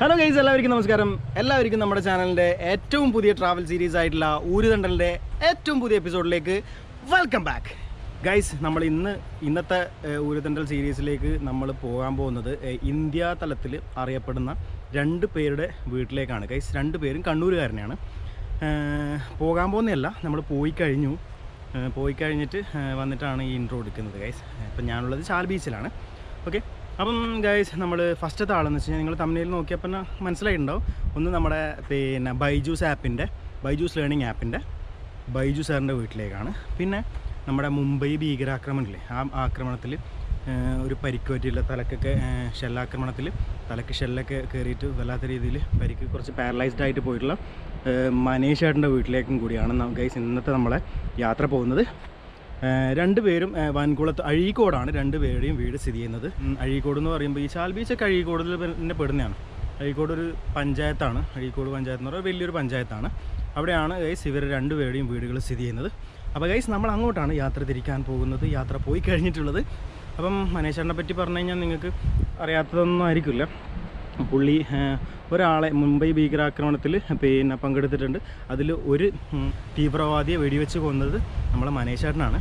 Hello guys എല്ലാവർക്കും നമസ്കാരം. എല്ലാവർക്കും നമ്മുടെ ചാനലിന്റെ ഏറ്റവും പുതിയ ട്രാവൽ സീരീസ് ആയിട്ടുള്ള ഊരുതണ്ടലിന്റെ ഏറ്റവും പുതിയ എപ്പിസോഡിലേക്ക് വെൽക്കം ബാക്ക് ഗൈസ് നമ്മൾ ഇന്ന് ഇന്നത്തെ ഊരുതണ്ടൽ സീരീസിലേക്ക് നമ്മൾ പോകാൻ പോകുന്നത് ഇന്ത്യ തലത്തിൽ അറിയപ്പെടുന്ന രണ്ട് പേരുടെ വീട്ടിലേക്കാണ്. ഗൈസ് രണ്ട് പേരും കണ്ണൂരുകാരനെയാണ്. പോകാൻ പോകുന്നതല്ല നമ്മൾ പോയി കഴിഞ്ഞു. പോയി കഴിഞ്ഞിട്ട് വന്നിട്ടാണ് ഈ ഇൻട്രോ എടുക്കുന്നത് ഗൈസ് ഇപ്പം ഞാനുള്ളത് ചാൽ ബീച്ചിലാണ് ഓക്കെ അപ്പം ഗൈസ് നമ്മൾ ഫസ്റ്റത്തെ ആളെന്ന് വെച്ച് കഴിഞ്ഞാൽ നിങ്ങൾ തമ്മിൽ നോക്കിയപ്പോൾ മനസ്സിലായിട്ടുണ്ടാവും. ഒന്ന് നമ്മുടെ പിന്നെ ബൈജൂസ് ആപ്പിന്റെ ബൈജൂസ് ലേണിംഗ് ആപ്പിന്റെ ബൈജു സാറിന്റെ വീട്ടിലേക്കാണ്. പിന്നെ നമ്മുടെ മുംബൈ ഭീകരാക്രമണമില്ലേ ആ ആക്രമണത്തിൽ ഒരു പരിക്ക് പറ്റിയില്ല തലക്കൊക്കെ ഷെല്ലാക്രമണത്തിൽ തലക്ക് ഷെല്ലൊക്കെ കയറിയിട്ട് വല്ലാത്ത രീതിയിൽ പരിക്ക് കുറച്ച് പാരലൈസ്ഡ് ആയിട്ട് പോയിട്ടുള്ള മനേഷ് ചേട്ടന്റെ വീട്ടിലേക്കും കൂടിയാണ് ഗൈസ് ഇന്നത്തെ നമ്മളെ യാത്ര പോകുന്നത്. രണ്ടുപേരും വൻകുളത്ത് അഴീക്കോടാണ് രണ്ടുപേരുടെയും വീട് സ്ഥിതി ചെയ്യുന്നത്. അഴീക്കോട് എന്ന് പറയുമ്പോൾ ഈ ചാൽ ബീച്ചൊക്കെ അഴീക്കോടിൽ തന്നെ പെടുന്നതാണ്. അഴീക്കോട് ഒരു പഞ്ചായത്താണ്. അഴീക്കോട് പഞ്ചായത്ത് എന്ന് പറയുന്നത് വലിയൊരു പഞ്ചായത്താണ്. അവിടെയാണ് ഗൈസ് ഇവർ രണ്ടുപേരുടെയും വീടുകൾ സ്ഥിതി ചെയ്യുന്നത്. അപ്പോൾ ഗൈസ് നമ്മൾ അങ്ങോട്ടാണ് യാത്ര തിരിക്കാൻ പോകുന്നത് യാത്ര പോയി കഴിഞ്ഞിട്ടുള്ളത്. അപ്പം മനേശ്വരനെ പറ്റി പറഞ്ഞു കഴിഞ്ഞാൽ നിങ്ങൾക്ക് അറിയാത്തതൊന്നും ആയിരിക്കില്ല. പുള്ളി ഒരാളെ മുംബൈ ഭീകരാക്രമണത്തിൽ പിന്നെ പങ്കെടുത്തിട്ടുണ്ട്. അതിൽ ഒരു തീവ്രവാദിയെ വെടിവെച്ച് കൊന്നത് നമ്മളെ മനേശേട്ടനാണ്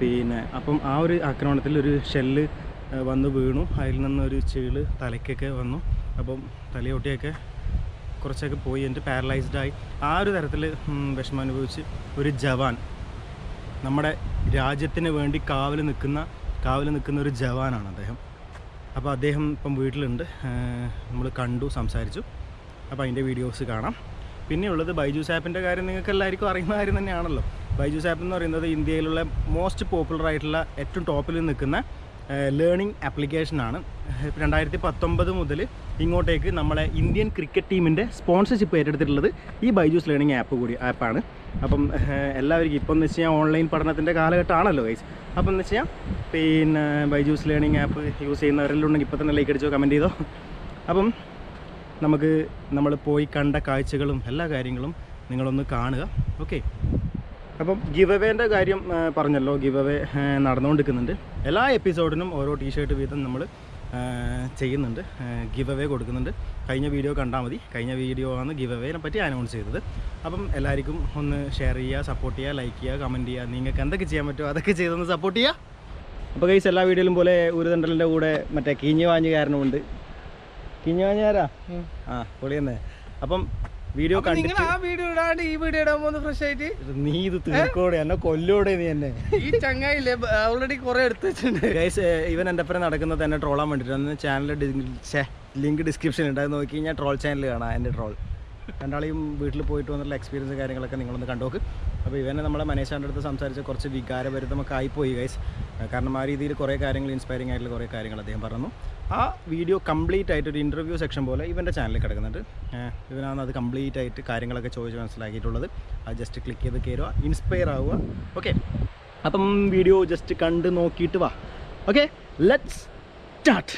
പിന്നെ അപ്പം ആ ഒരു ആക്രമണത്തിൽ ഒരു ഷെല്ല് വന്ന് വീണു. അതിൽ നിന്നൊരു ചീൾ തലയ്ക്കൊക്കെ വന്നു. അപ്പം തലയോട്ടിയൊക്കെ കുറച്ചൊക്കെ പോയി എന്നിട്ട് പാരലൈസ്ഡ് ആയി. ആ ഒരു തരത്തിൽ വിഷമം അനുഭവിച്ച് ഒരു ജവാൻ നമ്മുടെ രാജ്യത്തിന് വേണ്ടി കാവൽ നിൽക്കുന്ന കാവൽ നിൽക്കുന്ന ഒരു ജവാനാണ് അദ്ദേഹം. അപ്പോൾ അദ്ദേഹം ഇപ്പം വീട്ടിലുണ്ട്. നമ്മൾ കണ്ടു സംസാരിച്ചു. അപ്പോൾ അതിന്റെ വീഡിയോസ് കാണാം. പിന്നെ ഉള്ളത് ബൈജൂസ് ആപ്പിന്റെ കാര്യം നിങ്ങൾക്ക് എല്ലാവർക്കും അറിയുന്ന കാര്യം തന്നെയാണല്ലോ. ബൈജൂസ് ആപ്പ് എന്ന് പറയുന്നത് ഇന്ത്യയിലുള്ള മോസ്റ്റ് പോപ്പുലർ ആയിട്ടുള്ള ഏറ്റവും ടോപ്പിൽ നിൽക്കുന്ന ലേണിംഗ് ആപ്ലിക്കേഷനാണ് രണ്ടായിരത്തി പത്തൊമ്പത് മുതൽ ഇങ്ങോട്ടേക്ക് നമ്മളെ ഇന്ത്യൻ ക്രിക്കറ്റ് ടീമിന്റെ സ്പോൺസർഷിപ്പ് ഏറ്റെടുത്തിട്ടുള്ളത് ഈ ബൈജൂസ് ലേണിംഗ് ആപ്പ് കൂടി ആപ്പാണ്. അപ്പം എല്ലാവർക്കും ഇപ്പം എന്ന് വെച്ച് കഴിഞ്ഞാൽ ഓൺലൈൻ പഠനത്തിന്റെ കാലഘട്ടമാണല്ലോ ഗൈസ് അപ്പം എന്ന് വെച്ച് കഴിഞ്ഞാൽ പിന്നെ ബൈജൂസ് ലേണിംഗ് ആപ്പ് യൂസ് ചെയ്യുന്നവരെല്ലാം ഉണ്ടെങ്കിൽ ഇപ്പം തന്നെ ലൈക്ക് അടിച്ചോ കമന്റ് ചെയ്തോ. അപ്പം നമുക്ക് നമ്മൾ പോയി കണ്ട കാഴ്ചകളും എല്ലാ കാര്യങ്ങളും നിങ്ങളൊന്ന് കാണുക. ഓക്കെ അപ്പം ഗിവ് അവേന്റെ കാര്യം പറഞ്ഞല്ലോ. ഗിവ് അവേ നടന്നുകൊണ്ടിരിക്കുന്നുണ്ട്. എല്ലാ എപ്പിസോഡിനും ഓരോ ടീഷർട്ട് വീതം നമ്മൾ ചെയ്യുന്നുണ്ട്. ഗിവ് അവേ കൊടുക്കുന്നുണ്ട്. കഴിഞ്ഞ വീഡിയോ കണ്ടാൽ മതി. കഴിഞ്ഞ വീഡിയോ ആണ് ഗിവ് അവേനെ പറ്റി അനൗൺസ് ചെയ്തത്. അപ്പം എല്ലാവർക്കും ഒന്ന് ഷെയർ ചെയ്യുക സപ്പോർട്ട് ചെയ്യുക ലൈക്ക് ചെയ്യുക കമന്റ് ചെയ്യുക. നിങ്ങൾക്ക് എന്തൊക്കെ ചെയ്യാൻ പറ്റുമോ അതൊക്കെ ചെയ്തൊന്ന് സപ്പോർട്ട് ചെയ്യുക. അപ്പോൾ കൈസ് എല്ലാ വീഡിയോയിലും പോലെ ഉരുതണ്ടലിന്റെ കൂടെ മറ്റേ കിഞ്ഞു വാഞ്ഞുകാരനുമുണ്ട് കിഞ്ഞു വാഞ്ഞുകാരാ ആ പൊളിയെന്നേ. അപ്പം വീഡിയോ നിങ്ങൾ കണ്ടിട്ട് ആ വീഡിയോ ഇടാണ്ട് ഈ വീഡിയോ ഇടാൻ പോകുന്നു ഫ്രഷ് ആയിട്ട്? നീ ഇത് തീർക്കോടെ എന്നെ കൊല്ലോടെ നീ എന്നെ. ഈ ചങ്ങായില്ലേ ഓൾറെഡി കുറെ എടുത്തു വെച്ചിട്ടുണ്ട്. ഗൈസ് ഇവൻ എന്റെ ഒപ്പം നടക്കുന്നത് എന്നെ ട്രോളാൻ വേണ്ടിട്ട് ചാനൽ ലിങ്ക് ഡിസ്ക്രിപ്ഷൻ ഉണ്ട് അത് നോക്കി കഴിഞ്ഞാൽ ട്രോൾ ചാനൽ കാണാം എന്റെ ട്രോൾ രണ്ടാളെയും വീട്ടിൽ പോയിട്ട് വന്നിട്ടുള്ള എക്സ്പീരിയൻസ് കാര്യങ്ങളൊക്കെ നിങ്ങളൊന്ന് കണ്ടോക്ക് അപ്പോൾ ഇവനെ നമ്മളെ മനേശാന്റെ അടുത്ത് സംസാരിച്ച് കുറച്ച് വികാരഭരിതമൊക്കെ ആയിപ്പോയി ഗൈസ് കാരണം ആ രീതിയിൽ കുറേ കാര്യങ്ങൾ ഇൻസ്പയറിംഗ് ആയിട്ടുള്ള കുറേ കാര്യങ്ങൾ അദ്ദേഹം പറഞ്ഞു. ആ വീഡിയോ കംപ്ലീറ്റ് ആയിട്ട് ഒരു ഇന്റർവ്യൂ സെക്ഷൻ പോലെ ഇവന്റെ ചാനലിൽ കിടക്കുന്നുണ്ട്. ഇവനാണ് അത് കംപ്ലീറ്റ് ആയിട്ട് കാര്യങ്ങളൊക്കെ ചോദിച്ച് മനസ്സിലാക്കിയിട്ടുള്ളത്. അത് ജസ്റ്റ് ക്ലിക്ക് ചെയ്ത് കയറുക ഇൻസ്പയർ ആവുക. ഓക്കെ അപ്പം വീഡിയോ ജസ്റ്റ് കണ്ട് നോക്കിയിട്ട് വാ. ഓക്കെ ലെറ്റ്സ് സ്റ്റാർട്ട്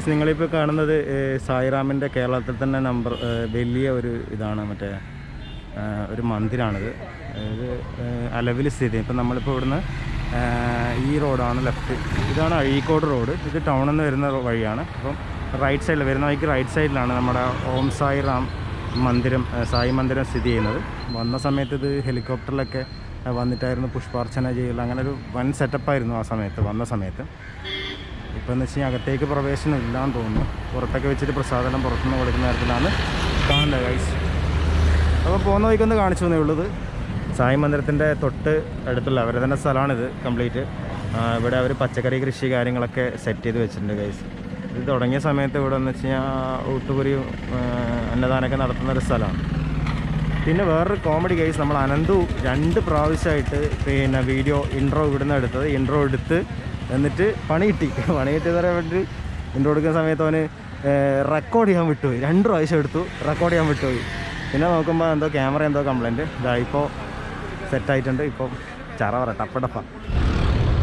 ഗൈസ് നിങ്ങളിപ്പോൾ കാണുന്നത് സായിറാമിന്റെ കേരളത്തിൽ തന്നെ നമ്പർ വലിയ ഒരു ഇതാണ് മറ്റേ ഒരു മന്ദിരാണിത്. ഇത് അലവിൽ സ്ഥിതി. ഇപ്പം നമ്മളിപ്പോൾ ഇവിടുന്ന് ഈ റോഡാണ് ലെഫ്റ്റ് ഇതാണ് അഴീക്കോട് റോഡ് ഇത് ടൗണിൽ നിന്ന് വരുന്ന വഴിയാണ്. അപ്പം റൈറ്റ് സൈഡിൽ വരുന്ന വഴിക്ക് റൈറ്റ് സൈഡിലാണ് നമ്മുടെ ഓം സായി റാം മന്ദിരം സായി മന്ദിരം സ്ഥിതി ചെയ്യുന്നത്. വന്ന സമയത്ത് ഇത് ഹെലികോപ്റ്ററിലൊക്കെ വന്നിട്ടായിരുന്നു പുഷ്പാർച്ചന ചെയ്യൽ അങ്ങനെ ഒരു വൻ സെറ്റപ്പായിരുന്നു ആ സമയത്ത് വന്ന സമയത്ത്. ഇപ്പോൾ എന്ന് വെച്ച് കഴിഞ്ഞാൽ അകത്തേക്ക് പ്രവേശനം ഇല്ലാന്ന് തോന്നുന്നു. പുറത്തൊക്കെ വെച്ചിട്ട് പ്രസാദനം പുറത്തുനിന്ന് കൊടുക്കുന്ന തരത്തിലാണ് കാണുന്നത് ഗൈസ് അപ്പോൾ പോകുന്ന വഴിക്കൊന്ന് കാണിച്ചു തന്നേ ഉള്ളത് സായി മന്ദിരത്തിന്റെ തൊട്ട് അടുത്തുള്ള അവരുടെ തന്നെ സ്ഥലമാണിത് കംപ്ലീറ്റ് ഇവിടെ അവർ പച്ചക്കറി കൃഷി കാര്യങ്ങളൊക്കെ സെറ്റ് ചെയ്ത് വെച്ചിട്ടുണ്ട് ഗൈസ് ഇത് തുടങ്ങിയ സമയത്ത് ഇവിടെ എന്ന് വെച്ച് കഴിഞ്ഞാൽ ഊട്ടുപുരി അന്നദാനമൊക്കെ നടത്തുന്ന ഒരു സ്ഥലമാണ്. പിന്നെ വേറൊരു കോമഡി കേസ് നമ്മൾ അനന്തു രണ്ട് പ്രാവശ്യമായിട്ട് പിന്നെ വീഡിയോ ഇൻട്രോ ഇവിടുന്ന് എടുത്തത്. ഇൻട്രോ എടുത്ത് എന്നിട്ട് പണി കിട്ടി. പണി കിട്ടിയെന്ന് പറയാൻ വേണ്ടി എന്റെ കൊടുക്കുന്ന സമയത്ത് അവന് റെക്കോർഡ് ചെയ്യാൻ വിട്ടുപോയി. രണ്ട് പ്രാവശ്യം എടുത്തു റെക്കോർഡ് ചെയ്യാൻ വിട്ടുപോയി. പിന്നെ നോക്കുമ്പോൾ എന്തോ ക്യാമറ എന്തോ കംപ്ലൈന്റ് ഇതാ സെറ്റായിട്ടുണ്ട് ഇപ്പോൾ ചറ പറ ടപ്പ ടപ്പ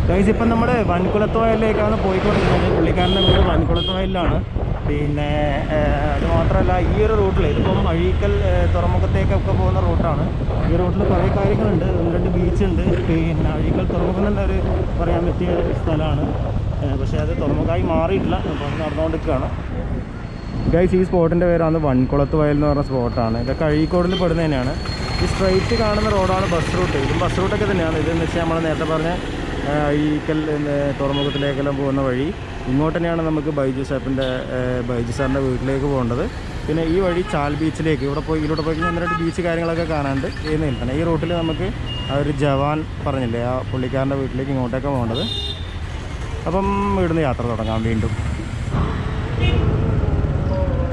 ഗൈസ് ഇപ്പം നമ്മൾ വൻകുളത്ത് വയലിലേക്കാണ് പോയിക്കൊണ്ടിരിക്കുന്നത്. പുള്ളിക്കാരന്റെ വീട് വൻകുളത്ത് വയലിലാണ് പിന്നെ അത് മാത്രമല്ല ഈ ഒരു റൂട്ടിൽ ഇതിപ്പം അഴീക്കൽ തുറമുഖത്തേക്കൊക്കെ പോകുന്ന റൂട്ടാണ്. ഈ റൂട്ടിൽ കുറേ കാര്യങ്ങളുണ്ട്. ഒന്ന് രണ്ട് ബീച്ചുണ്ട് പിന്നെ അഴീക്കൽ തുറമുഖം തന്നെ ഒരു പറയാൻ പറ്റിയ സ്ഥലമാണ്. പക്ഷേ അത് തുറമുഖമായി മാറിയിട്ടില്ല. അപ്പം നടന്നുകൊണ്ടിരിക്കുകയാണ്. ഗൈസ് ഈ സ്പോട്ടിന്റെ പേരാണ് വൺകുളത്ത് വയൽ എന്ന് പറഞ്ഞ സ്പോട്ടാണ്. ഇതൊക്കെ അഴീക്കോടിൽ പെടുന്നതന്നെയാണ് ഈ സ്ട്രൈറ്റ് കാണുന്ന റോഡാണ് ബസ് റൂട്ട് ഇതും ബസ് റൂട്ടൊക്കെ തന്നെയാണ്. ഇതെന്ന് വെച്ചാൽ നമ്മൾ നേരത്തെ പറഞ്ഞ എന്ന് തുറമുഖത്തിലേക്കെല്ലാം പോകുന്ന വഴി ഇങ്ങോട്ട് തന്നെയാണ് നമുക്ക് ബൈജു സാപ്പിന്റെ ബൈജു സാറിന്റെ വീട്ടിലേക്ക് പോകേണ്ടത്. പിന്നെ ഈ വഴി ചാൽ ബീച്ചിലേക്ക് ഇവിടെ പോയി ഇതിലൂടെ പോയി കഴിഞ്ഞാൽ രണ്ട് ബീച്ച് കാര്യങ്ങളൊക്കെ കാണാണ്ട് ഈ നിൽക്കണം. ഈ റൂട്ടിൽ നമുക്ക് ആ ഒരു ജവാൻ പറഞ്ഞില്ലേ ആ പുള്ളിക്കാരന്റെ വീട്ടിലേക്ക് ഇങ്ങോട്ടേക്ക് പോകേണ്ടത്. അപ്പം ഇവിടുന്ന് യാത്ര തുടങ്ങാം വീണ്ടും.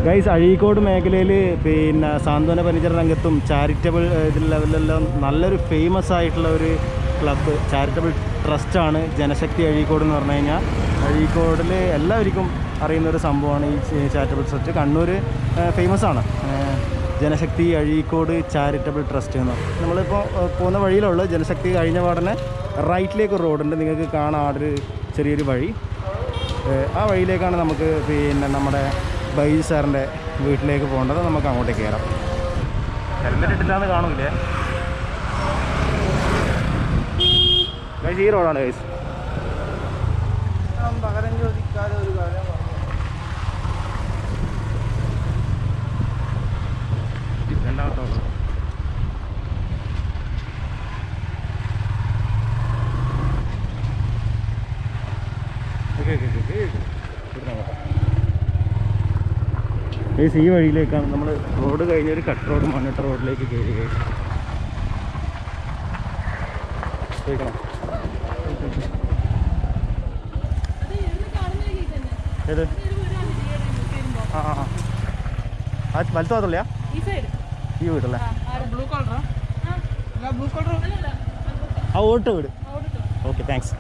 ഗൈസ് അഴീക്കോട് മേഖലയിൽ പിന്നെ സാന്ത്വന പരിചരണ രംഗത്തും ചാരിറ്റബിൾ ഇതിൽ ലെവലിലെല്ലാം നല്ലൊരു ഫേമസ് ആയിട്ടുള്ള ഒരു ക്ലബ്ബ് ചാരിറ്റബിൾ ട്രസ്റ്റാണ് ജനശക്തി അഴീക്കോട് എന്ന് പറഞ്ഞു കഴിഞ്ഞാൽ. അഴീക്കോടിൽ എല്ലാവർക്കും അറിയുന്ന ഒരു സംഭവമാണ് ഈ ചാരിറ്റബിൾ ട്രസ്റ്റ്. കണ്ണൂർ ഫേമസ് ആണ് ജനശക്തി അഴീക്കോട് ചാരിറ്റബിൾ ട്രസ്റ്റ് എന്ന്. നമ്മളിപ്പോൾ പോകുന്ന വഴിയിലുള്ള ജനശക്തി കഴിഞ്ഞ പാടനെ റൈറ്റിലേക്ക് റോഡുണ്ട്. നിങ്ങൾക്ക് കാണാൻ ഒരു ചെറിയൊരു വഴി. ആ വഴിയിലേക്കാണ് നമുക്ക് പിന്നെ നമ്മുടെ ബൈജു സാറിന്റെ വീട്ടിലേക്ക് പോകേണ്ടത്. നമുക്ക് അങ്ങോട്ടേക്ക് കയറാം. ഹെൽമെറ്റ് ഇട്ടില്ലാന്ന് കാണൂലേ ഗൈസ് ഈ റോഡാണ് ഗൈസ് പകരം ചോദിക്കാതെ ഒരു കാര്യം. രണ്ടാമത്തെ റോഡ് ഗൈസ് ഈ വഴിയിലേക്കാണ് നമ്മൾ റോഡ് കഴിഞ്ഞ ഒരു കട്ട് റോഡ് മണ്ണിട്ട റോഡിലേക്ക് കയറി ഗൈസ് ഏത്? ആ ആ ആ. വലത്ത് ഭാഗത്തുള്ളയാ? ഈ വീടല്ലേ ബ്ലൂ കളറാ അല്ല ബ്ലൂ കളർ ആ. ഓട്ട് വീട്. ഓക്കെ താങ്ക്സ്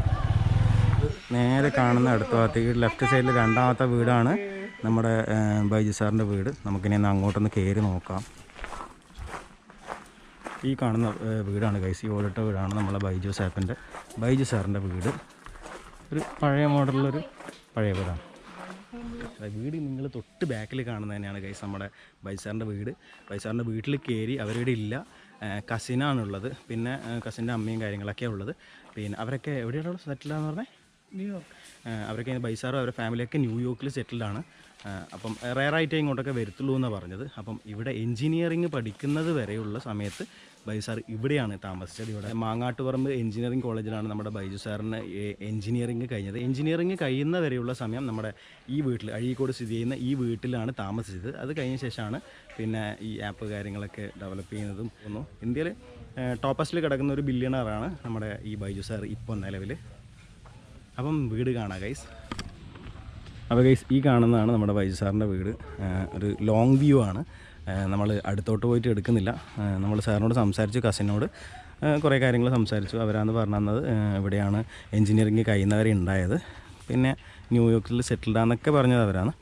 നേരെ കാണുന്ന അടുത്ത ഭാഗത്ത് ഈ ലെഫ്റ്റ് സൈഡിൽ രണ്ടാമത്തെ വീടാണ് നമ്മുടെ ബൈജു സാറിന്റെ വീട്. നമുക്കിനി ഒന്ന് അങ്ങോട്ടൊന്ന് കയറി നോക്കാം. ഈ കാണുന്ന വീടാണ് ഗൈസ് ഈ ഓടിട്ട വീടാണ് നമ്മളെ ബൈജു സാപ്പിന്റെ ബൈജു സാറിന്റെ വീട്. ഒരു പഴയ മോഡലിലൊരു പഴയ വീടാണ്. വീട് നിങ്ങൾ തൊട്ട് ബാക്കിൽ കാണുന്നത് തന്നെയാണ് ഗൈസ് നമ്മുടെ ബൈസാറിന്റെ വീട്. ബൈസാറിന്റെ വീട്ടിൽ കയറി അവരുടെ ഇല്ല. കസിനാണുള്ളത്. പിന്നെ കസിന്റെ അമ്മയും കാര്യങ്ങളൊക്കെ ഉള്ളത്. പിന്നെ അവരൊക്കെ എവിടെയാണ് സെറ്റിലാന്ന് പറഞ്ഞത് ന്യൂയോർക്ക് അവരൊക്കെ ബൈസാറും അവരുടെ ഫാമിലിയൊക്കെ ന്യൂയോർക്കിൽ സെറ്റിൽഡാണ് അപ്പം റയറായിട്ടേ ഇങ്ങോട്ടൊക്കെ വരത്തുള്ളൂ എന്നാണ് പറഞ്ഞത്. അപ്പം ഇവിടെ എൻജിനീയറിങ് പഠിക്കുന്നത് വരെയുള്ള സമയത്ത് ബൈജു സാർ ഇവിടെയാണ് താമസിച്ചത്. ഇവിടെ മാങ്ങാട്ടുപറമ്പ് എഞ്ചിനീയറിംഗ് കോളേജിലാണ് നമ്മുടെ ബൈജു സാറിന് എഞ്ചിനീയറിംഗ് കഴിഞ്ഞത്. എഞ്ചിനീയറിംഗ് കഴിയുന്ന വരെയുള്ള സമയം നമ്മുടെ ഈ വീട്ടിൽ അഴീക്കോട് സ്ഥിതി ചെയ്യുന്ന ഈ വീട്ടിലാണ് താമസിച്ചത്. അത് കഴിഞ്ഞ ശേഷമാണ് പിന്നെ ഈ ആപ്പ് കാര്യങ്ങളൊക്കെ ഡെവലപ്പ് ചെയ്യുന്നതും തോന്നുന്നു ഇന്ത്യയിൽ ടോപ്പസ്റ്റിൽ കിടക്കുന്ന ഒരു ബില്യണറാണ് നമ്മുടെ ഈ ബൈജു സാർ ഇപ്പോൾ നിലവിൽ അപ്പം വീട് കാണാം ഗൈസ് അപ്പോൾ ഗൈസ് ഈ കാണുന്നതാണ് നമ്മുടെ ബൈജു സാറിന്റെ വീട്. ഒരു ലോങ് വ്യൂ ആണ്. നമ്മൾ അടുത്തോട്ട് പോയിട്ട് എടുക്കുന്നില്ല. നമ്മൾ സാറിനോട് സംസാരിച്ചു കസിനോട് കുറേ കാര്യങ്ങൾ സംസാരിച്ചു. അവരാന്ന് പറഞ്ഞു തന്നത് ആ, ഇവിടെയാണ് എൻജിനീയറിങ് കഴിയുന്നവരെ ഉണ്ടായത്. പിന്നെ ന്യൂയോർക്കിൽ സെറ്റിൽഡ് ആണെന്നൊക്കെ പറഞ്ഞത് അവരാണ്.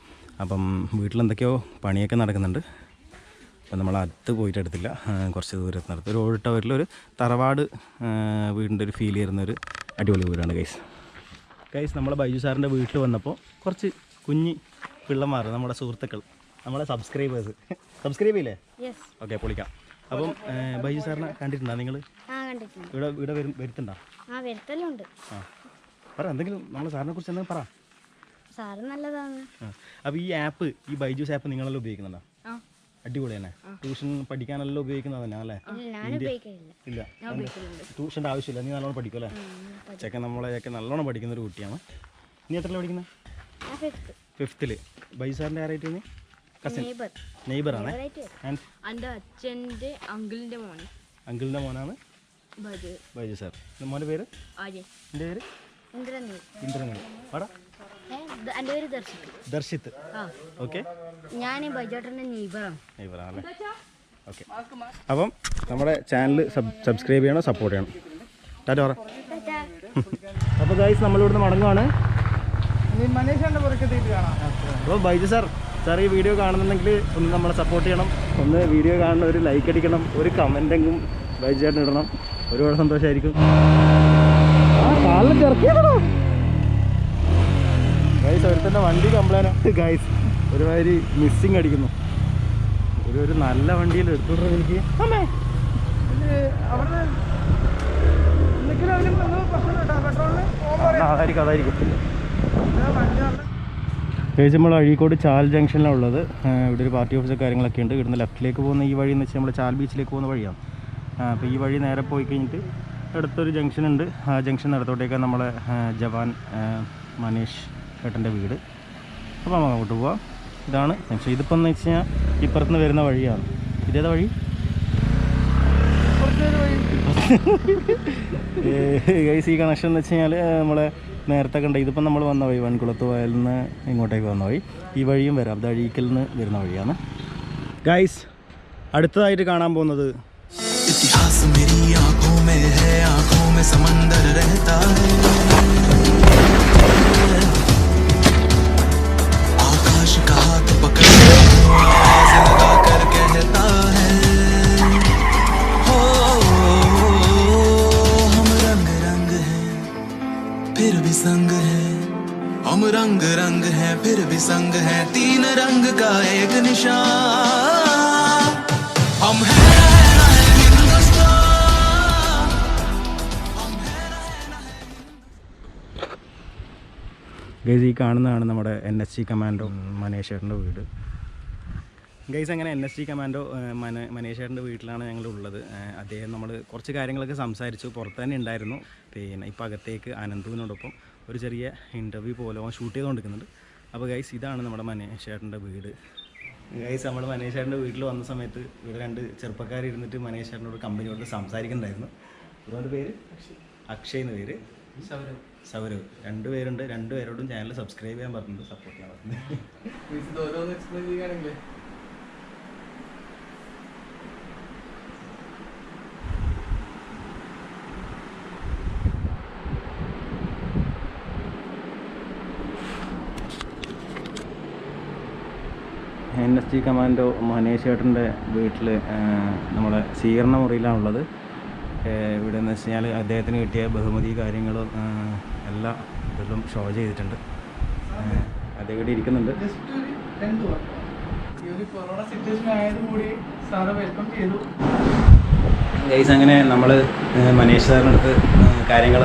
അപ്പം വീട്ടിലെന്തൊക്കെയോ പണിയൊക്കെ നടക്കുന്നുണ്ട്. അപ്പം നമ്മൾ അടുത്ത് പോയിട്ട് എടുത്തില്ല. കുറച്ച് ദൂരത്ത് നടത്തി. ഒരു ഓടിട്ടവരിലൊരു തറവാട് ആ, വീടിന്റെ ഒരു ഫീൽ ചെയ്യുന്ന ഒരു അടിപൊളി വീടാണ് ഗൈസ്. ഗൈസ് നമ്മൾ ബൈജു സാറിന്റെ വീട്ടിൽ വന്നപ്പോൾ കുറച്ച് കുഞ്ഞി പിള്ളമാർ നമ്മുടെ സുഹൃത്തുക്കൾ നമ്മളെ സബ്സ്ക്രൈബേഴ്സ് സബ്സ്ക്രൈബ് ചെയ്യില്ലേ? ഓക്കെ പൊളിക്കാം അപ്പം ബൈജു സാറിനെ കണ്ടിട്ടുണ്ടോ നിങ്ങൾ ഇവിടെ ഇവിടെ വരും വരുത്തുണ്ടോ ആ പറ എന്തെങ്കിലും നമ്മൾ സാറിനെ കുറിച്ച് എന്തെങ്കിലും പറ. സാറ് നല്ലതാണ്. അപ്പോൾ ഈ ആപ്പ് ഈ ബൈജൂസ് ആപ്പ് നിങ്ങളെല്ലാം ഉപയോഗിക്കുന്നുണ്ടോ? അടിപൊളി തന്നെ. ട്യൂഷൻ പഠിക്കാനെല്ലാം ഉപയോഗിക്കുന്നതന്നെ അല്ലേ? ഇല്ല ട്യൂഷന്റെ ആവശ്യമില്ല നീ നല്ലോണം പഠിക്കും അല്ലേ? ചെക്കൻ നമ്മളെയൊക്കെ നല്ലോണം പഠിക്കുന്ന ഒരു കുട്ടിയാണ്. നീ എത്ര പഠിക്കുന്നത് ഫിഫ്ത്തിൽ ബൈസാറിന്റെ ആരായിട്ട് നീ? കസിൻ നെയ്ബർ ആണ്. എന്റെ അച്ഛന്റെ അങ്കിളിന്റെ മോന്. അങ്കിളിന്റെ മോനാണ്? ബജു. ബൈജു സാർ മോന്റെ പേര്? എന്റെ പേര്? ഇന്ദ്രനീൽ. എന്റെ ദർശിത്ത് ആ. ഓക്കെ. ഞാൻ ബൈജോട്ടന്റെ നെയ്ബറാണ്. നെയ്ബറാണല്ലേ? ഓക്കെ. അപ്പം നമ്മുടെ ചാനൽ സബ്സ്ക്രൈബ് ചെയ്യണം സപ്പോർട്ട് ചെയ്യണം. ടാറ്റ പറ. അപ്പോൾ ഗൈസ് നമ്മളിവിടുന്ന് മടങ്ങുവാണ്. അപ്പോൾ ബൈജു സാർ സാർ ഈ വീഡിയോ കാണുന്നുണ്ടെങ്കിൽ ഒന്ന് നമ്മളെ സപ്പോർട്ട് ചെയ്യണം. ഒന്ന് വീഡിയോ കാണുന്ന ഒരു ലൈക്ക് അടിക്കണം ഒരു കമന്റെങ്കിലും ബൈജു ചെയ്യാൻ ഇടണം. ഒരുപാട് സന്തോഷമായിരിക്കും ഗൈസ് അവർ ഒരുത്തന്റെ വണ്ടി കംപ്ലൈന്റ് ഗൈസ് ഒരുമാതിരി മിസ്സിങ് അടിക്കുന്നു. ഒരു ഒരു നല്ല വണ്ടിയിൽ എടുത്തോട്ടെ എനിക്ക്. അതായിരിക്കും അതായിരിക്കും. ചേച്ചി നമ്മൾ അഴീക്കോട് ചാൽ ജംഗ്ഷനിലാണ് ഉള്ളത്. ഇവിടെ ഒരു പാർട്ടി ഓഫീസ് കാര്യങ്ങളൊക്കെ ഉണ്ട്. ഇവിടുന്ന് ലെഫ്റ്റിലേക്ക് പോകുന്ന ഈ വഴി എന്ന് വെച്ചാൽ നമ്മൾ ചാൽ ബീച്ചിലേക്ക് പോകുന്ന വഴിയാണ്. അപ്പോൾ ഈ വഴി നേരെ പോയി കഴിഞ്ഞിട്ട് അടുത്തൊരു ജംഗ്ഷൻ ഉണ്ട്. ആ ജംഗ്ഷൻ നടത്തോട്ടേക്കാണ് നമ്മളെ ജവാൻ മനീഷ് ഏട്ടന്റെ വീട്. അപ്പോൾ നമുക്ക് അങ്ങോട്ട് പോവാം. ഇതാണ് ജംഗ്ഷൻ. ഇതിപ്പോൾ എന്ന് വെച്ച് കഴിഞ്ഞാൽ ഇപ്പുറത്തുനിന്ന് വരുന്ന വഴിയാണ്. ഇതേതാ വഴി? ഗൈസ് ഈ കണക്ഷൻ എന്ന് വെച്ച് കഴിഞ്ഞാൽ നമ്മളെ നേരത്തെ കണ്ട ഇതിപ്പം നമ്മൾ വന്ന വഴി വൻകുളത്ത് വയലിൽ നിന്ന് ഇങ്ങോട്ടേക്ക് വന്ന വഴി ഈ വഴിയും വരാം. ഇത് അഴീക്കൽ നിന്ന് വരുന്ന വഴിയാണ്. ഗൈസ് അടുത്തതായിട്ട് കാണാൻ പോകുന്നത് ആകാശ് കാത്ത് പക്കട भी संग है हम रंग रंग हैं फिर भी संग है तीन रंग का एक निशान हम हैं हिंदुस्तान ഗൈസ് ഈ കാണുന്നതാണ് നമ്മുടെ എൻ എസ് സി കമാൻഡോ മനേഷേട്ടൻ്റെ വീട് ഗൈസ് അങ്ങനെ എൻ എസ് സി കമാൻഡോ ഏഹ്, മന മനേഷേട്ടൻ്റെ വീട്ടിലാണ് ഞങ്ങൾ ഉള്ളത് ഏഹ്, അദ്ദേഹം നമ്മൾ കുറച്ച് കാര്യങ്ങളൊക്കെ സംസാരിച്ചു പുറത്ത് തന്നെ ഉണ്ടായിരുന്നു പിന്നെ ഇപ്പോൾ അകത്തേക്ക് അനന്തുവിനോടൊപ്പം ഒരു ചെറിയ ഇന്റർവ്യൂ പോലെ അവൻ ഷൂട്ട് ചെയ്തുകൊണ്ടിരിക്കുന്നുണ്ട് അപ്പോൾ ഗൈസ് ഇതാണ് നമ്മുടെ മനേഷേട്ടന്റെ വീട്. ഗൈസ് നമ്മൾ മനേഷേട്ടന്റെ വീട്ടിൽ വന്ന സമയത്ത് ഇവിടെ രണ്ട് ചെറുപ്പക്കാർ ഇരുന്നിട്ട് മനേഷേട്ടനോട് കമ്പനിയോട് സംസാരിക്കുന്നുണ്ടായിരുന്നു. ഒരുപാട് പേര് അക്ഷയ് എന്ന് പേര്. സൗരവ്. രണ്ട് പേരുണ്ട്. രണ്ടുപേരോടും ചാനൽ സബ്സ്ക്രൈബ് ചെയ്യാൻ പറഞ്ഞിട്ടുണ്ട്. സപ്പോർട്ട് ചെയ്യാൻ പറഞ്ഞിട്ടുണ്ട്. കമാൻഡോ മനേഷ് ചേട്ടന്റെ വീട്ടിൽ നമ്മുടെ സ്വീകരണ മുറിയിലാണുള്ളത്. ഉള്ളത് ഇവിടെ എന്ന് വെച്ച് കഴിഞ്ഞാൽ അദ്ദേഹത്തിന് കിട്ടിയ ബഹുമതി കാര്യങ്ങളും എല്ലാം ഇതിലും ഷോ ചെയ്തിട്ടുണ്ട്. അദ്ദേഹം ഇവിടെ ഇരിക്കുന്നുണ്ട്. ഗൈസ് അങ്ങനെ നമ്മൾ മനേഷ് സാറിന്റെ അടുത്ത് കാര്യങ്ങൾ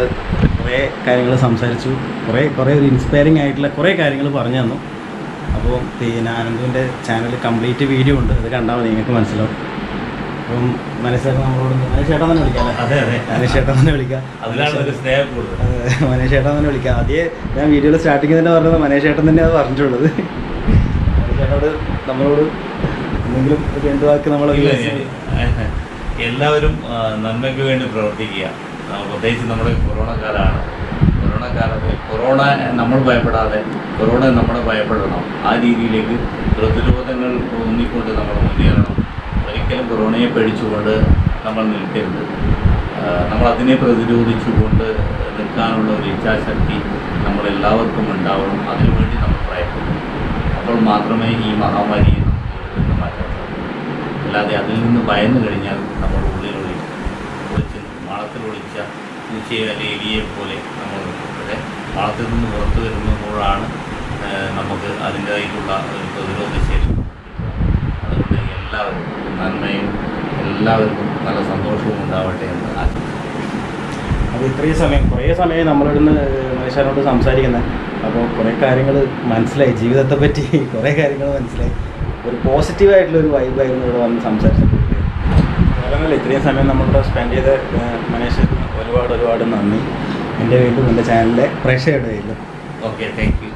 കുറേ കാര്യങ്ങൾ സംസാരിച്ചു. കുറേ കുറേ ഒരു ഇൻസ്പയറിംഗ് ആയിട്ടുള്ള കുറേ കാര്യങ്ങൾ പറഞ്ഞു തന്നു. അപ്പോൾ പിന്നെ ആനന്ദുവിന്റെ ചാനൽ കംപ്ലീറ്റ് വീഡിയോ ഉണ്ട്. അത് കണ്ടാൽ മതി നിങ്ങൾക്ക് മനസ്സിലാവും. അപ്പം മനസ്സിലാക്കാൻ നമ്മളോട് മനുഷ്യേട്ടാ തന്നെ വിളിക്കാം അതെ അതെ. മനുഷ്യേട്ടാ തന്നെ വിളിക്കാം. മനുഷ്യേട്ടാ തന്നെ വിളിക്കാം. ആദ്യം ഞാൻ വീഡിയോയിൽ സ്റ്റാർട്ടിങ് തന്നെ പറഞ്ഞത് മനുഷ്യേട്ടൻ തന്നെ അത് പറഞ്ഞിട്ടുള്ളത്. മനുഷ്യേട്ടോട് നമ്മളോട് എന്തെങ്കിലും ഒരു രണ്ട് വാക്ക് നമ്മളെ എല്ലാവരും നന്മയ്ക്ക് വേണ്ടി പ്രവർത്തിക്കുക. പ്രത്യേകിച്ച് നമ്മുടെ കൊറോണ കാലമാണ് കൊറോണ കാലത്ത് കൊറോണ നമ്മൾ ഭയപ്പെടാതെ കൊറോണ നമ്മളെ ഭയപ്പെടണം. ആ രീതിയിലേക്ക് പ്രതിരോധങ്ങൾ ഊന്നിക്കൊണ്ട് നമ്മൾ മുന്നേറണം. ഒരിക്കലും കൊറോണയെ പേടിച്ചുകൊണ്ട് നമ്മൾ നിൽക്കരുത്. നമ്മൾ അതിനെ പ്രതിരോധിച്ചുകൊണ്ട് നിൽക്കാനുള്ള ഒരു ഇച്ഛാശക്തി നമ്മളെല്ലാവർക്കും ഉണ്ടാവണം. അതിനുവേണ്ടി നമ്മൾ പ്രയത്നിക്കണം. അപ്പോൾ മാത്രമേ ഈ മഹാമാരിയെ നമുക്ക് മാറ്റാൻ സാധിക്കൂ. അല്ലാതെ അതിൽ നിന്ന് ഭയന്നു കഴിഞ്ഞാൽ നമ്മൾ ഉള്ളിൽ ഒളിച്ച് ഒളിച്ച് മാളത്തിൽ ഒളിച്ച പോലെ നമ്മൾ മാളത്തിൽ നിന്ന് പുറത്തു വരുമ്പോഴാണ് നമുക്ക് അതിന്റേതായിട്ടുള്ള ഒരു പ്രതിരോധ ശേഷി അതുകൊണ്ട് എല്ലാവർക്കും നന്മയും എല്ലാവർക്കും നല്ല സന്തോഷവും ഉണ്ടാവട്ടെ എന്ന് ആശംസിക്കുന്നു. അപ്പോൾ ഇത്രയും സമയം കുറേ സമയം നമ്മളിവിടുന്ന് മനുഷ്യനോട് സംസാരിക്കുന്നത് അപ്പോൾ കുറേ കാര്യങ്ങൾ മനസ്സിലായി ജീവിതത്തെ പറ്റി കുറേ കാര്യങ്ങൾ മനസ്സിലായി. ഒരു പോസിറ്റീവായിട്ടുള്ള ഒരു വൈബായിരുന്നു ഇവിടെ വന്ന് സംസാരിച്ചത് വേറൊന്നുമില്ല ഇത്രയും സമയം നമ്മളിവിടെ സ്പെൻഡ് ചെയ്ത മനുഷ്യർ ഒരുപാട് ഒരുപാട് നന്ദി. എന്റെ വീണ്ടും എന്റെ ചാനലിലെ പ്രേക്ഷകരുടെ കയ്യിലും. ഓക്കെ താങ്ക് യു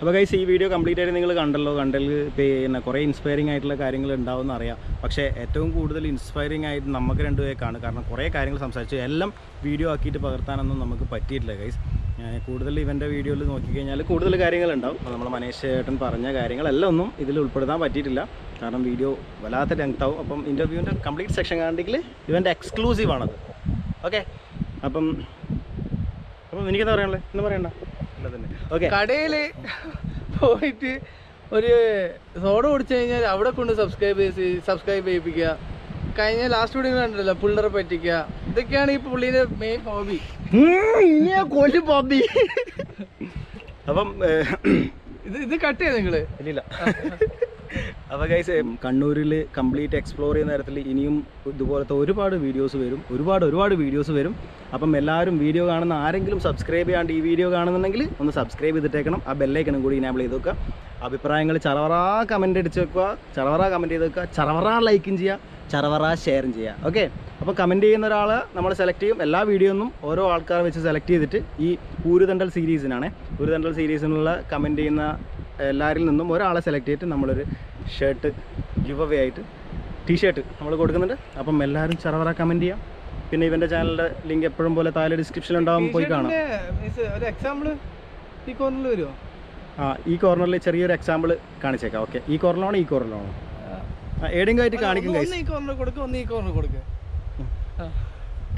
അപ്പോൾ ഗൈസ് ഈ വീഡിയോ കംപ്ലീറ്റ് ആയിട്ട് നിങ്ങൾ കണ്ടല്ലോ. കണ്ടതിൽ പിന്നെ കുറേ ഇൻസ്പയറിംഗ് ആയിട്ടുള്ള കാര്യങ്ങൾ ഉണ്ടാവുമെന്ന് അറിയാം. പക്ഷേ ഏറ്റവും കൂടുതൽ ഇൻസ്പയറിംഗ് ആയിട്ട് നമുക്ക് രണ്ടുപേർക്കാണ് കാരണം കുറേ കാര്യങ്ങൾ സംസാരിച്ചു. എല്ലാം വീഡിയോ ആക്കിയിട്ട് പകർത്താനൊന്നും നമുക്ക് പറ്റിയിട്ടില്ല ഗൈസ് കൂടുതൽ ഇവന്റെ വീഡിയോയിൽ നോക്കിക്കഴിഞ്ഞാൽ കൂടുതൽ കാര്യങ്ങളുണ്ടാവും അപ്പോൾ നമ്മൾ മനേഷ് ഏട്ടൻ പറഞ്ഞ കാര്യങ്ങളെല്ലാം ഒന്നും ഇതിൽ ഉൾപ്പെടുത്താൻ പറ്റിയിട്ടില്ല. കാരണം വീഡിയോ വല്ലാത്ത ലെങ്ത് ആവും. അപ്പം ഇന്റർവ്യൂവിന്റെ കംപ്ലീറ്റ് സെക്ഷൻ കാണണമെങ്കിൽ ഇവന്റെ എക്സ്ക്ലൂസീവ് ആണത്. ഓക്കെ അപ്പം അപ്പം എനിക്കെന്താ പറയാനുള്ളത് എന്ന് പറയണ്ട. ഇല്ല തന്നെ. ഓക്കെ കടയിൽ പോയിട്ട് ഒരു സോഡ കുടിച്ചു കഴിഞ്ഞാൽ അവിടെ കൊണ്ട് സബ്സ്ക്രൈബ് ചെയ്ത് സബ്സ്ക്രൈബ് ചെയ്യിപ്പിക്കുക. കഴിഞ്ഞ ലാസ്റ്റ് വീഡിയോ കണ്ടല്ലോ പുള്ളറെ പറ്റിക്കുക. ഇതൊക്കെയാണ് ഈ പുള്ളിന്റെ മെയിൻ ഹോബി കൊല്ലു ഹോബി അപ്പം ഇത് ഇത് കട്ട് ചെയ്ത് നിങ്ങൾ? ഇല്ലില്ല. അപ്പോൾ ഗൈസ് കണ്ണൂരിൽ കംപ്ലീറ്റ് എക്സ്പ്ലോർ ചെയ്യുന്ന തരത്തിൽ ഇനിയും ഇതുപോലത്തെ ഒരുപാട് വീഡിയോസ് വരും. ഒരുപാട് ഒരുപാട് വീഡിയോസ് വരും. അപ്പം എല്ലാവരും വീഡിയോ കാണുന്ന ആരെങ്കിലും സബ്സ്ക്രൈബ് ചെയ്യാണ്ട് ഈ വീഡിയോ കാണുന്നുണ്ടെങ്കിൽ ഒന്ന് സബ്സ്ക്രൈബ് ചെയ്തിട്ടേക്കണം. ആ ബെല്ലൈക്കനും കൂടി ഇനാബിൾ ചെയ്ത് വെക്കുക. അഭിപ്രായങ്ങൾ ചറവറ കമന്റ് അടിച്ച് വെക്കുക. ചറവറ കമന്റ് ചെയ്ത് വെക്കുക. ചറവറ ലൈക്കും ചെയ്യുക. ചറവറ ഷെയറും ചെയ്യുക. ഓക്കെ അപ്പോൾ കമന്റ് ചെയ്യുന്ന ഒരാൾ നമ്മൾ സെലക്ട് ചെയ്യും. എല്ലാ വീഡിയോന്നും ഓരോ ആൾക്കാർ വെച്ച് സെലക്ട് ചെയ്തിട്ട് ഈ ഊരുതണ്ടൽ സീരീസിനാണ് ഊരുതണ്ടൽ സീരീസിനുള്ള കമന്റ് ചെയ്യുന്ന എല്ലാവരിൽ നിന്നും ഒരാളെ സെലക്ട് ചെയ്തിട്ട് നമ്മളൊരു ഷർട്ട് ഗിവ് അവേ ആയിട്ട് ടീഷർട്ട് നമ്മൾ കൊടുക്കുന്നുണ്ട്. അപ്പം എല്ലാവരും ചറവറ കമന്റ് ചെയ്യാം. പിന്നെ ഇവന്റെ ചാനലിന്റെ ലിങ്ക് എപ്പോഴും പോലെ താഴെ ഡിസ്ക്രിപ്ഷനിൽ ഉണ്ടാവും. പോയി കാണാം. ഒരു എക്സാമ്പിൾ ഈ കോർണറിൽ വരുമോ ആ ഈ കോർണറിൽ ചെറിയൊരു എക്സാമ്പിൾ കാണിച്ചേക്കാം. ഓക്കെ ഈ കോർണറാണോ ഈ കോർണറാണോ ആ ഏതെങ്കിലും ആയിട്ട് കാണിക്കും ഒന്ന് ഈ കോർണർ കൊടുക്കുക ഒന്ന് ഈ കോർണർ കൊടുക്കുക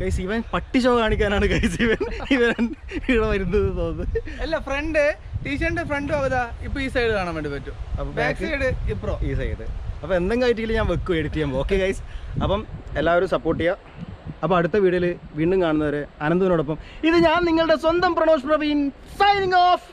ഗൈസ് ഇവൻ പട്ടി ഷോ കാണിക്കാനാണ് ഗൈസ് ഇവൻ ഇവൻ ഇവിടെ വരുന്നത് തോന്നുന്നു. അല്ല ഫ്രണ്ട് ടീഷർട്ടിന്റെ ഫ്രണ്ടും അവതാ ഇപ്പൊ ഈ സൈഡ് കാണാൻ വേണ്ടി പറ്റും. അപ്പൊ ബാക്ക് സൈഡ് ഇപ്രോ. ഈ സൈഡ് അപ്പൊ എന്തെങ്കിലും ആയിട്ടെങ്കിലും ഞാൻ വെക്കും എഡിറ്റ് ചെയ്യുമ്പോൾ ഓക്കെ ഗൈസ് അപ്പം എല്ലാവരും സപ്പോർട്ട് ചെയ്യുക അപ്പോൾ അടുത്ത വീഡിയോയിൽ വീണ്ടും കാണുന്നവരെ അനന്തുവിനോടൊപ്പം. ഇത് ഞാൻ നിങ്ങളുടെ സ്വന്തം പ്രണോഷ് പ്രവീൺ സൈനിങ് ഓഫ്